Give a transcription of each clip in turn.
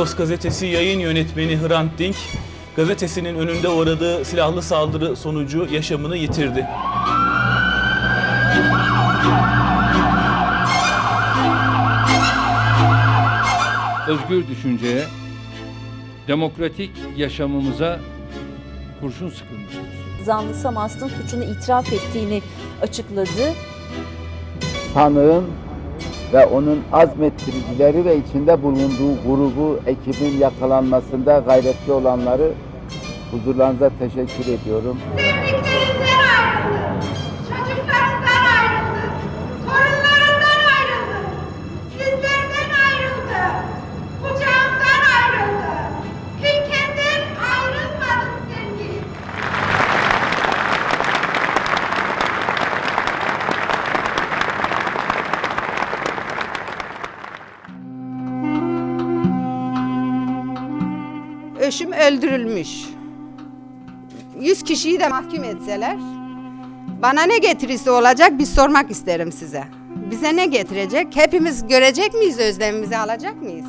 Agos gazetesi yayın yönetmeni Hrant Dink, gazetesinin önünde uğradığı silahlı saldırı sonucu yaşamını yitirdi. özgür düşünceye, demokratik yaşamımıza kurşun sıkılmıştır. zanlı Samast'ın suçunu itiraf ettiğini açıkladı. tanığın ve onun azmettiricileri ve içinde bulunduğu grubu, ekibin yakalanmasında gayretli olanları huzurlarınıza teşekkür ediyorum. Eşim öldürülmüş. Yüz kişiyi de mahkum etseler bana ne getirirse olacak biz sormak isterim size. Bize ne getirecek? Hepimiz görecek miyiz özlemimizi alacak mıyız?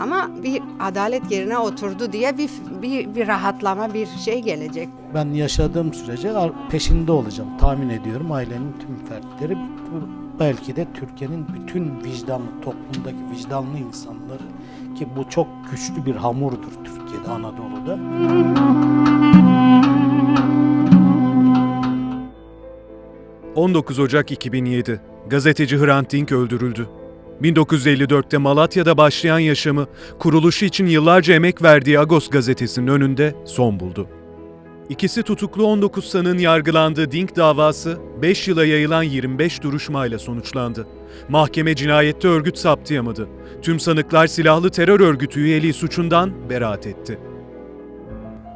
Ama bir adalet yerine oturdu diye bir, bir, bir rahatlama bir şey gelecek. Ben yaşadığım sürece peşinde olacağım. Tahmin ediyorum ailenin tüm fertleri belki de Türkiye'nin bütün vicdanlı toplumdaki vicdanlı insanları ki bu çok güçlü bir hamurdur Türkiye'de Anadolu'da. – 19 Ocak 2007 Gazeteci Hrant Dink öldürüldü. 1954'te Malatya'da başlayan yaşamı, kuruluşu için yıllarca emek verdiği Agos gazetesinin önünde son buldu. İkisi tutuklu 19 sanığın yargılandığı Dink davası 5 yıla yayılan 25 duruşmayla sonuçlandı. Mahkeme cinayette örgüt saptayamadı. Tüm sanıklar silahlı terör örgütü üyeliği suçundan beraat etti.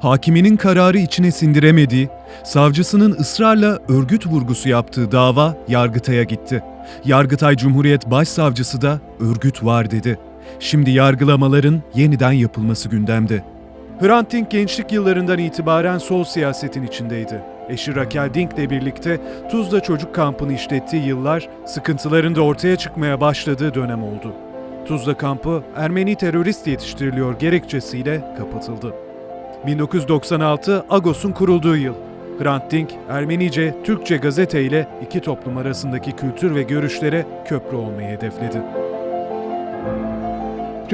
Hakiminin kararı içine sindiremediği, savcısının ısrarla örgüt vurgusu yaptığı dava Yargıtay'a gitti. Yargıtay Cumhuriyet Başsavcısı da örgüt var dedi. Şimdi yargılamaların yeniden yapılması gündemde. Hrant Dink gençlik yıllarından itibaren sol siyasetin içindeydi. Eşi Raquel Dink'le birlikte Tuzla Çocuk Kampı'nı işlettiği yıllar sıkıntıların da ortaya çıkmaya başladığı dönem oldu. Tuzla kampı Ermeni terörist yetiştiriliyor gerekçesiyle kapatıldı. 1996 Agos'un kurulduğu yıl. Hrant Dink, Ermenice, Türkçe gazete ile iki toplum arasındaki kültür ve görüşlere köprü olmayı hedefledi.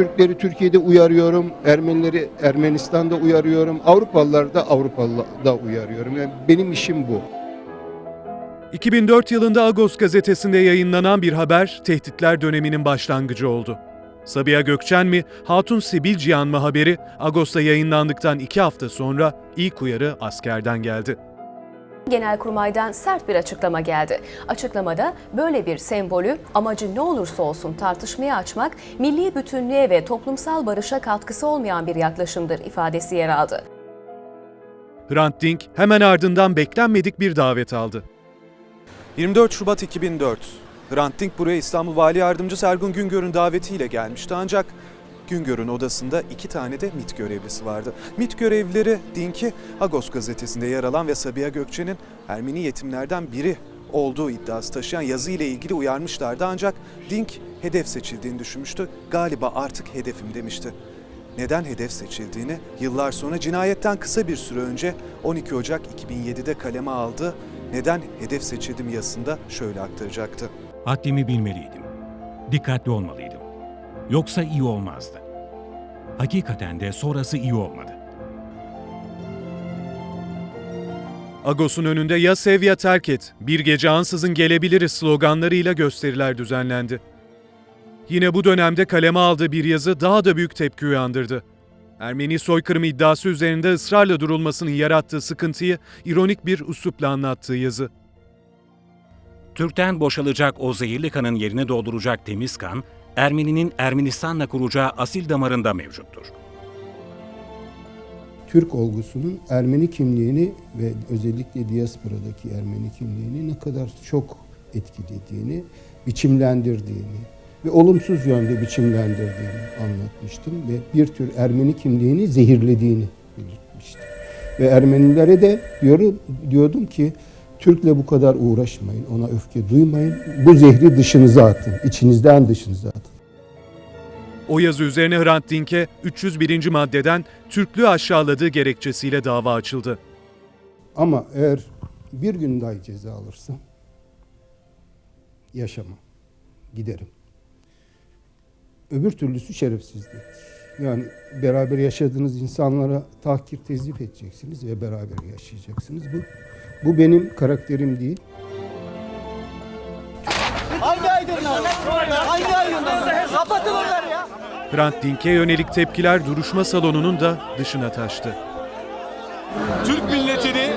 Türkleri Türkiye'de uyarıyorum, Ermenileri Ermenistan'da uyarıyorum, Avrupalıları da Avrupa'da uyarıyorum. Yani benim işim bu. 2004 yılında Agos gazetesinde yayınlanan bir haber, tehditler döneminin başlangıcı oldu. Sabiha Gökçen mi, Hatun Sebil Cihan mı haberi Agos'ta yayınlandıktan iki hafta sonra ilk uyarı askerden geldi. Genelkurmay'dan sert bir açıklama geldi. Açıklamada böyle bir sembolü amacı ne olursa olsun tartışmaya açmak, milli bütünlüğe ve toplumsal barışa katkısı olmayan bir yaklaşımdır ifadesi yer aldı. Hrant Dink hemen ardından beklenmedik bir davet aldı. 24 Şubat 2004. Hrant Dink buraya İstanbul Vali Yardımcısı Ergun Güngör'ün davetiyle gelmişti ancak Güngör'ün odasında iki tane de MİT görevlisi vardı. MİT görevlileri Dink'i Agos gazetesinde yer alan ve Sabiha Gökçen'in Ermeni yetimlerden biri olduğu iddiası taşıyan yazı ile ilgili uyarmışlardı ancak Dink hedef seçildiğini düşünmüştü. Galiba artık hedefim demişti. Neden hedef seçildiğini yıllar sonra cinayetten kısa bir süre önce 12 Ocak 2007'de kaleme aldı. Neden hedef seçildim yazısında şöyle aktaracaktı. Haddimi bilmeliydim. Dikkatli olmalıydım. Yoksa iyi olmazdı. Hakikaten de sonrası iyi olmadı. Agos'un önünde ya sev ya terk et, bir gece ansızın gelebiliriz sloganlarıyla gösteriler düzenlendi. Yine bu dönemde kaleme aldığı bir yazı daha da büyük tepki uyandırdı. Ermeni soykırımı iddiası üzerinde ısrarla durulmasının yarattığı sıkıntıyı ironik bir üslupla anlattığı yazı. Türk'ten boşalacak o zehirli kanın yerini dolduracak temiz kan, Ermeninin Ermenistan'la kuracağı asil damarında mevcuttur. Türk olgusunun Ermeni kimliğini ve özellikle diasporadaki Ermeni kimliğini ne kadar çok etkilediğini, biçimlendirdiğini ve olumsuz yönde biçimlendirdiğini anlatmıştım ve bir tür Ermeni kimliğini zehirlediğini belirtmiştim. Ve Ermenilere de diyorum, diyordum ki Türk'le bu kadar uğraşmayın, ona öfke duymayın. Bu zehri dışınıza atın, içinizden dışınıza atın. O yazı üzerine Hrant Dink'e 301. maddeden Türklüğü aşağıladığı gerekçesiyle dava açıldı. Ama eğer bir gün dahi ceza alırsam yaşamam. Giderim. Öbür türlüsü şerefsizliktir. Yani beraber yaşadığınız insanlara tahkir tezif edeceksiniz ve beraber yaşayacaksınız. Bu bu benim karakterim değil. Hangi aydınlar? Hangi aydınlar? Kapatın onları ya. Hrant Dink'e yönelik tepkiler duruşma salonunun da dışına taştı. Türk milletini,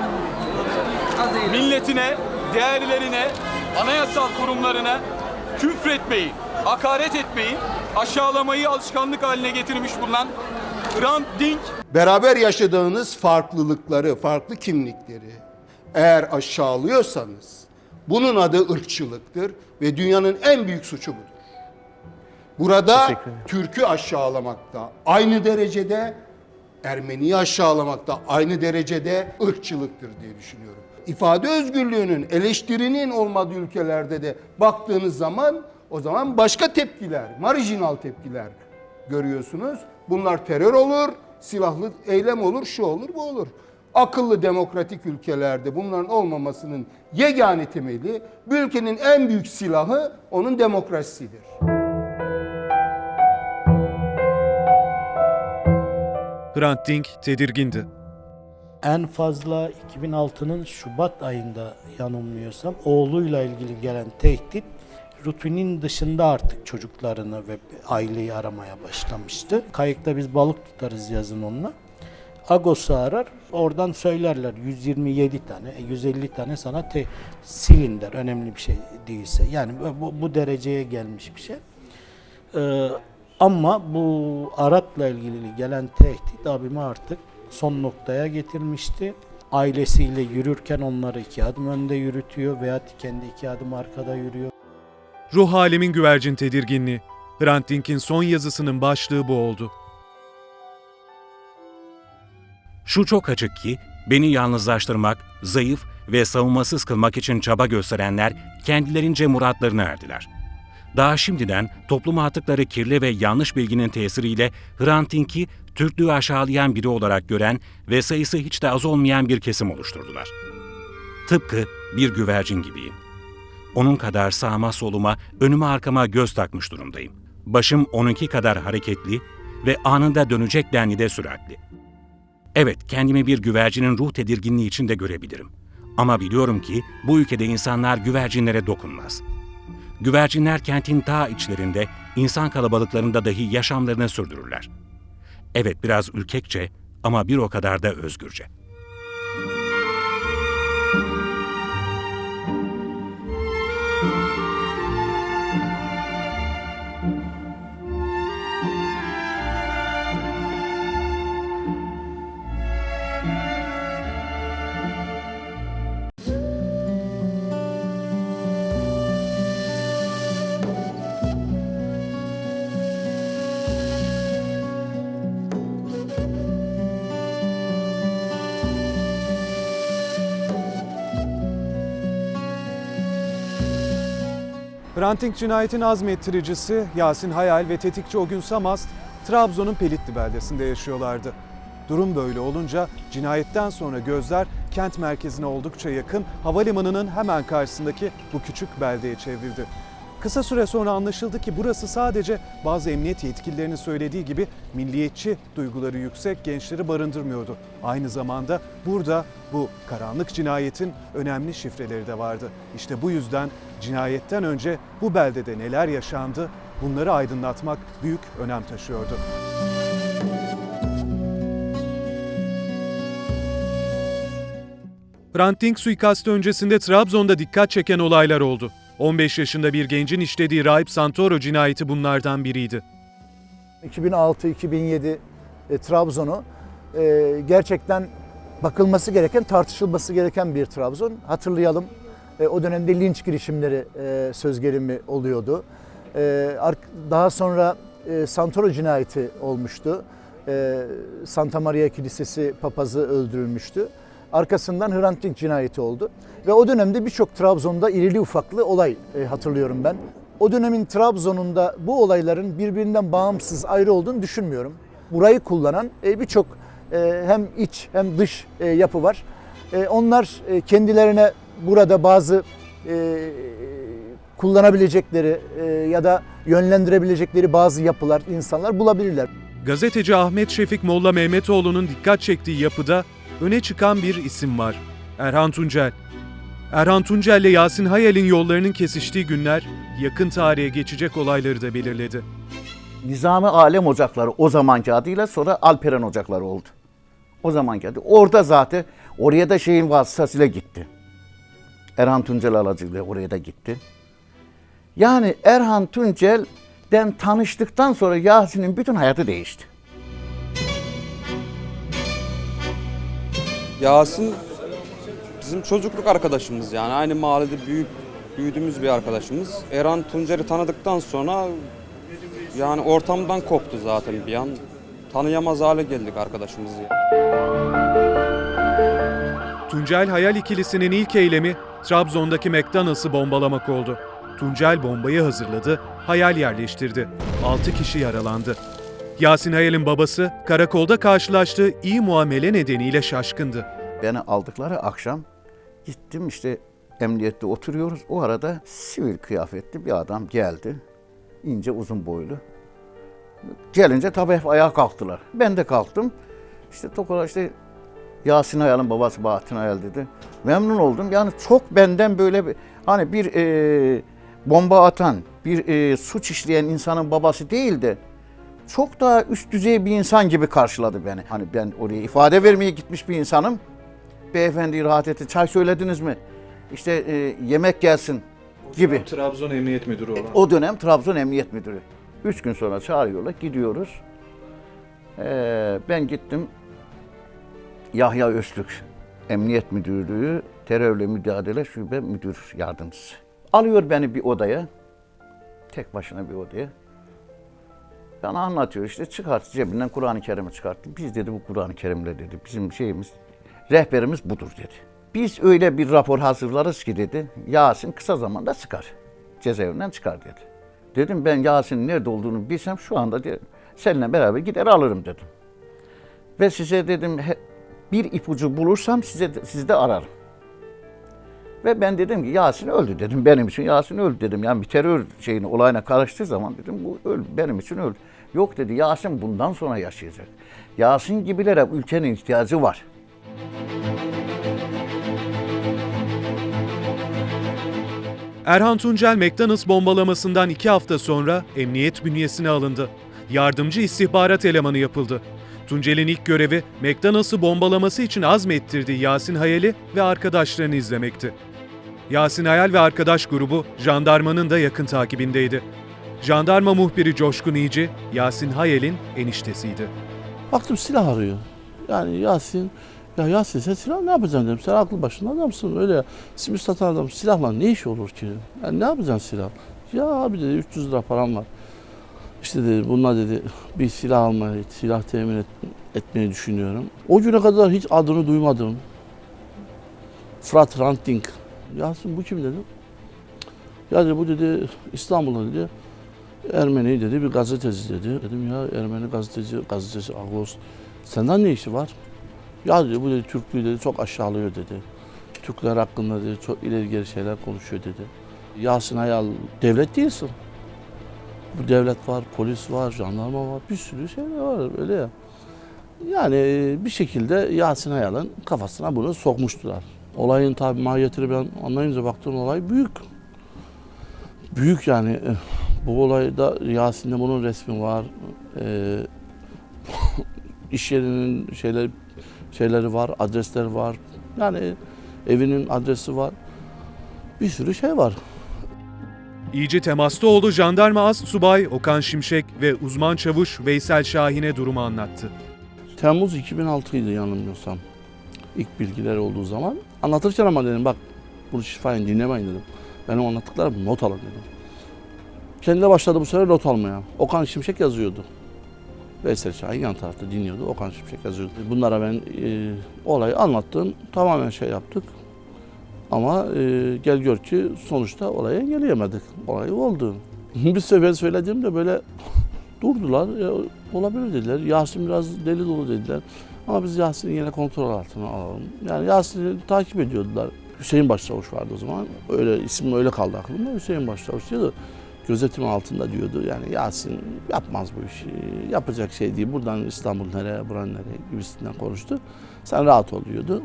milletine, değerlerine, anayasal kurumlarına küfretmeyi, hakaret etmeyi, aşağılamayı alışkanlık haline getirmiş bulunan Hrant Dink Beraber yaşadığınız farklılıkları, farklı kimlikleri eğer aşağılıyorsanız bunun adı ırkçılıktır ve dünyanın en büyük suçu budur. Burada Türk'ü aşağılamakta aynı derecede Ermeniyi aşağılamakta aynı derecede ırkçılıktır diye düşünüyorum. İfade özgürlüğünün, eleştirinin olmadığı ülkelerde de baktığınız zaman o zaman başka tepkiler, marjinal tepkiler görüyorsunuz. Bunlar terör olur, silahlı eylem olur, şu olur, bu olur. Akıllı demokratik ülkelerde bunların olmamasının yegane temeli bir ülkenin en büyük silahı onun demokrasisidir. Hrant Dink tedirgindi. En fazla 2006'nın Şubat ayında yanılmıyorsam oğluyla ilgili gelen tehdit rutinin dışında artık çocuklarını ve aileyi aramaya başlamıştı. Kayıkta biz balık tutarız yazın onunla. Agos'u arar, oradan söylerler 127 tane, e, 150 tane sana te silin der önemli bir şey değilse. Yani bu, bu dereceye gelmiş bir şey. Ee, ama bu Arat'la ilgili gelen tehdit abimi artık son noktaya getirmişti. Ailesiyle yürürken onları iki adım önde yürütüyor veya kendi iki adım arkada yürüyor. Ruh halimin güvercin tedirginliği. Hrant Dink'in son yazısının başlığı bu oldu. Şu çok açık ki beni yalnızlaştırmak, zayıf ve savunmasız kılmak için çaba gösterenler kendilerince muratlarına erdiler. Daha şimdiden topluma attıkları kirli ve yanlış bilginin tesiriyle Hrant Dink'i Türklüğü aşağılayan biri olarak gören ve sayısı hiç de az olmayan bir kesim oluşturdular. Tıpkı bir güvercin gibiyim. Onun kadar sağıma soluma, önüme arkama göz takmış durumdayım. Başım onunki kadar hareketli ve anında dönecek denli de süratli. Evet, kendimi bir güvercinin ruh tedirginliği içinde görebilirim. Ama biliyorum ki bu ülkede insanlar güvercinlere dokunmaz. Güvercinler kentin ta içlerinde, insan kalabalıklarında dahi yaşamlarını sürdürürler. Evet, biraz ürkekçe ama bir o kadar da özgürce. Hrant Dink cinayetinin azmettiricisi Yasin Hayal ve tetikçi o gün Samast, Trabzon'un Pelitli beldesinde yaşıyorlardı. Durum böyle olunca cinayetten sonra gözler kent merkezine oldukça yakın havalimanının hemen karşısındaki bu küçük beldeye çevrildi. Kısa süre sonra anlaşıldı ki burası sadece bazı emniyet yetkililerinin söylediği gibi milliyetçi duyguları yüksek gençleri barındırmıyordu. Aynı zamanda burada bu karanlık cinayetin önemli şifreleri de vardı. İşte bu yüzden cinayetten önce bu beldede neler yaşandı bunları aydınlatmak büyük önem taşıyordu. Hrant Dink suikastı öncesinde Trabzon'da dikkat çeken olaylar oldu. 15 yaşında bir gencin işlediği Raip Santoro cinayeti bunlardan biriydi. 2006-2007 e, Trabzon'u e, gerçekten bakılması gereken, tartışılması gereken bir Trabzon. Hatırlayalım e, o dönemde linç girişimleri e, söz gelimi oluyordu. E, daha sonra e, Santoro cinayeti olmuştu. E, Santa Maria Kilisesi papazı öldürülmüştü. Arkasından Hrant Dink cinayeti oldu. Ve o dönemde birçok Trabzon'da irili ufaklı olay e, hatırlıyorum ben. o dönemin Trabzon'unda bu olayların birbirinden bağımsız ayrı olduğunu düşünmüyorum. Burayı kullanan e, birçok e, hem iç hem dış e, yapı var. E, onlar e, kendilerine burada bazı e, kullanabilecekleri e, ya da yönlendirebilecekleri bazı yapılar, insanlar bulabilirler. Gazeteci Ahmet Şefik Molla Mehmetoğlu'nun dikkat çektiği yapıda öne çıkan bir isim var. Erhan Tuncel. Erhan Tuncel ile Yasin Hayal'in yollarının kesiştiği günler yakın tarihe geçecek olayları da belirledi. Nizami Alem Ocakları o zamanki adıyla sonra Alperen Ocakları oldu. O zamanki adı. Orada zaten oraya da şeyin vasıtasıyla gitti. Erhan Tuncel aracılığıyla oraya da gitti. Yani Erhan Tuncel'den tanıştıktan sonra Yasin'in bütün hayatı değişti. Yasin bizim çocukluk arkadaşımız yani aynı mahallede büyüyüp büyüdüğümüz bir arkadaşımız. Erhan Tuncer'i tanıdıktan sonra yani ortamdan koptu zaten bir an. Tanıyamaz hale geldik arkadaşımızı. Tuncel Hayal ikilisinin ilk eylemi Trabzon'daki McDonald's'ı bombalamak oldu. Tuncel bombayı hazırladı, Hayal yerleştirdi. 6 kişi yaralandı. Yasin Hayal'in babası karakolda karşılaştığı iyi muamele nedeniyle şaşkındı. Beni aldıkları akşam gittim işte emniyette oturuyoruz. O arada sivil kıyafetli bir adam geldi. İnce uzun boylu. Gelince tabii hep ayağa kalktılar. Ben de kalktım. İşte Tokola işte Yasin Hayal'ın babası Bahattin Hayal dedi. Memnun oldum. Yani çok benden böyle bir hani bir e, bomba atan, bir e, suç işleyen insanın babası değil de çok daha üst düzey bir insan gibi karşıladı beni. Hani ben oraya ifade vermeye gitmiş bir insanım. Beyefendi rahat etti. Çay söylediniz mi? İşte e, yemek gelsin gibi. Trabzon Emniyet Müdürü olan. O dönem Trabzon Emniyet Müdürü. Üç gün sonra çağırıyorlar, gidiyoruz. Ee, ben gittim. Yahya Öztürk, Emniyet Müdürlüğü Terörle Mücadele Şube Müdür Yardımcısı. Alıyor beni bir odaya. Tek başına bir odaya. Bana anlatıyor işte çıkart cebinden Kur'an-ı Kerim'i çıkarttı. Biz dedi bu Kur'an-ı Kerim'le dedi bizim şeyimiz, rehberimiz budur dedi. Biz öyle bir rapor hazırlarız ki dedi Yasin kısa zamanda çıkar. Cezaevinden çıkar dedi. Dedim ben Yasin'in nerede olduğunu bilsem şu anda de, seninle beraber gider alırım dedim. Ve size dedim bir ipucu bulursam size sizi de ararım. Ve ben dedim ki Yasin öldü dedim. Benim için Yasin öldü dedim. Yani bir terör şeyine olayına karıştığı zaman dedim bu öldü. Benim için öldü. Yok dedi Yasin bundan sonra yaşayacak. Yasin gibilere ülkenin ihtiyacı var. Erhan Tuncel McDonald's bombalamasından iki hafta sonra emniyet bünyesine alındı. Yardımcı istihbarat elemanı yapıldı. Tuncel'in ilk görevi McDonald's'ı bombalaması için azmettirdiği Yasin Hayal'i ve arkadaşlarını izlemekti. Yasin Hayal ve arkadaş grubu jandarmanın da yakın takibindeydi. Jandarma muhbiri Coşkun İyici, Yasin Hayal'in eniştesiydi. Baktım silah arıyor. Yani Yasin, ya Yasin sen silah ne yapacaksın dedim. Sen aklı başında adamsın öyle. Simit satan adam silahla ne işi olur ki? Yani ne yapacaksın silah? Ya abi dedi 300 lira param var. İşte dedi bununla dedi bir silah almayı, silah temin et, etmeyi düşünüyorum. O güne kadar hiç adını duymadım. Fırat Ranting. Yasin bu kim dedim. Ya dedi bu dedi İstanbul'da dedi Ermeni dedi bir gazeteci dedi. Dedim ya Ermeni gazeteci, gazeteci Ağustos. Senden ne işi var? Ya dedi bu dedi Türklüğü dedi çok aşağılıyor dedi. Türkler hakkında dedi çok ileri geri şeyler konuşuyor dedi. Yasin Hayal devlet değilsin. Bu devlet var, polis var, jandarma var, bir sürü şey var öyle ya. Yani bir şekilde Yasin Hayal'ın kafasına bunu sokmuştular. Olayın tabi mahiyetini ben anlayınca baktığım olay büyük. Büyük yani. Bu olayda Yasin'de bunun resmi var. Ee, iş yerinin şeyleri, şeyleri var, adresleri var. Yani evinin adresi var. Bir sürü şey var. İyice temasta oldu jandarma az subay Okan Şimşek ve uzman çavuş Veysel Şahin'e durumu anlattı. Temmuz 2006 idi yanılmıyorsam. İlk bilgiler olduğu zaman. Anlatırken ama dedim bak bunu şifayın dinlemeyin dedim. Benim anlattıklarım not alın dedim. Kendi başladı bu sefer not almaya. Okan Şimşek yazıyordu. Veysel Şahin yan tarafta dinliyordu. Okan Şimşek yazıyordu. Bunlara ben e, olayı anlattım. Tamamen şey yaptık. Ama e, gel gör ki sonuçta olayı engelleyemedik. Olay oldu. bir sefer söylediğimde böyle durdular. Ya, olabilir dediler. Yasin biraz deli dolu dediler. Ama biz Yasin'i yine kontrol altına alalım. Yani Yasin'i takip ediyordular. Hüseyin Başçavuş vardı o zaman. Öyle isim öyle kaldı aklımda. Hüseyin Başçavuş diyordu. Gözetim altında diyordu. Yani Yasin yapmaz bu işi. Yapacak şey değil. Buradan İstanbul nereye, buranın nereye gibisinden konuştu. Sen rahat ol diyordu.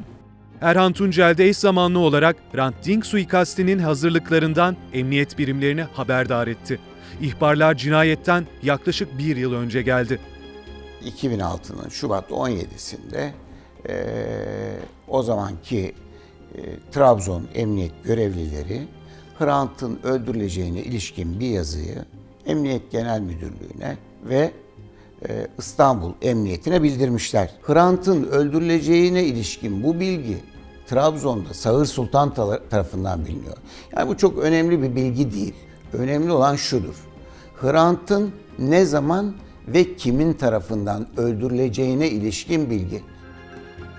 Erhan Tuncel de eş zamanlı olarak Hrant Dink suikastinin hazırlıklarından emniyet birimlerini haberdar etti. İhbarlar cinayetten yaklaşık bir yıl önce geldi. 2006'nın Şubat 17'sinde eee, o zamanki eee, Trabzon emniyet görevlileri Hrant'ın öldürüleceğine ilişkin bir yazıyı Emniyet Genel Müdürlüğü'ne ve eee, İstanbul Emniyetine bildirmişler. Hrant'ın öldürüleceğine ilişkin bu bilgi Trabzon'da Sağır Sultan tarafından biliniyor. Yani bu çok önemli bir bilgi değil. Önemli olan şudur. Hrant'ın ne zaman ve kimin tarafından öldürüleceğine ilişkin bilgi.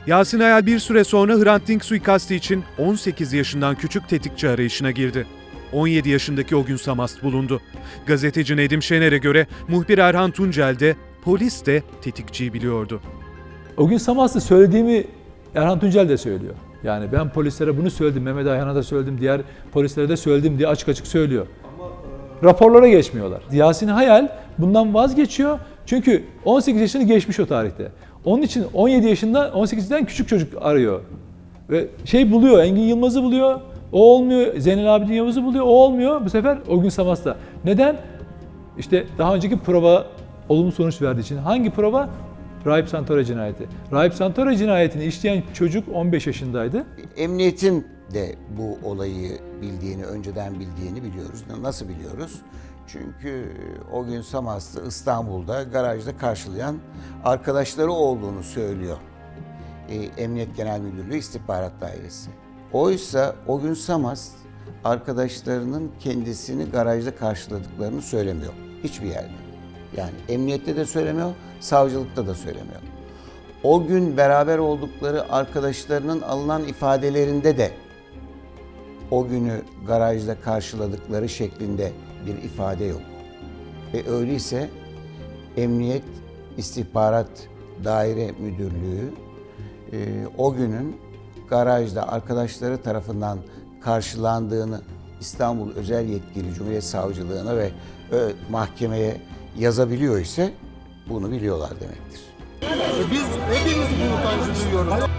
Yasin Ayal bir süre sonra Hrant Dink suikastı için 18 yaşından küçük tetikçi arayışına girdi. 17 yaşındaki o gün Samast bulundu. Gazeteci Nedim Şener'e göre muhbir Erhan Tuncel de polis de tetikçiyi biliyordu. O gün Samas'ta söylediğimi Erhan Tuncel de söylüyor. Yani ben polislere bunu söyledim, Mehmet Ayhan'a da söyledim, diğer polislere de söyledim diye açık açık söylüyor. Raporlara geçmiyorlar. Yasin Hayal bundan vazgeçiyor. Çünkü 18 yaşını geçmiş o tarihte. Onun için 17 yaşında 18'den küçük çocuk arıyor. Ve şey buluyor, Engin Yılmaz'ı buluyor. O olmuyor. Zeynel Abidin Yavuz'u buluyor. O olmuyor. Bu sefer o gün Samas'ta. Neden? İşte daha önceki prova olumlu sonuç verdiği için. Hangi prova? Rahip Santoro cinayeti. Rahip Santoro cinayetini işleyen çocuk 15 yaşındaydı. Emniyetin de bu olayı bildiğini, önceden bildiğini biliyoruz. Nasıl biliyoruz? Çünkü o gün Samast'ı İstanbul'da garajda karşılayan arkadaşları olduğunu söylüyor. E, Emniyet Genel Müdürlüğü İstihbarat Dairesi. Oysa o gün Samast arkadaşlarının kendisini garajda karşıladıklarını söylemiyor. Hiçbir yerde. Yani emniyette de söylemiyor, savcılıkta da söylemiyor. O gün beraber oldukları arkadaşlarının alınan ifadelerinde de o günü garajda karşıladıkları şeklinde bir ifade yok. Ve öyleyse Emniyet İstihbarat Daire Müdürlüğü e, o günün garajda arkadaşları tarafından karşılandığını İstanbul Özel Yetkili Cumhuriyet Savcılığına ve e, mahkemeye yazabiliyor ise bunu biliyorlar demektir. Biz hepimiz bu utancı duyuyoruz.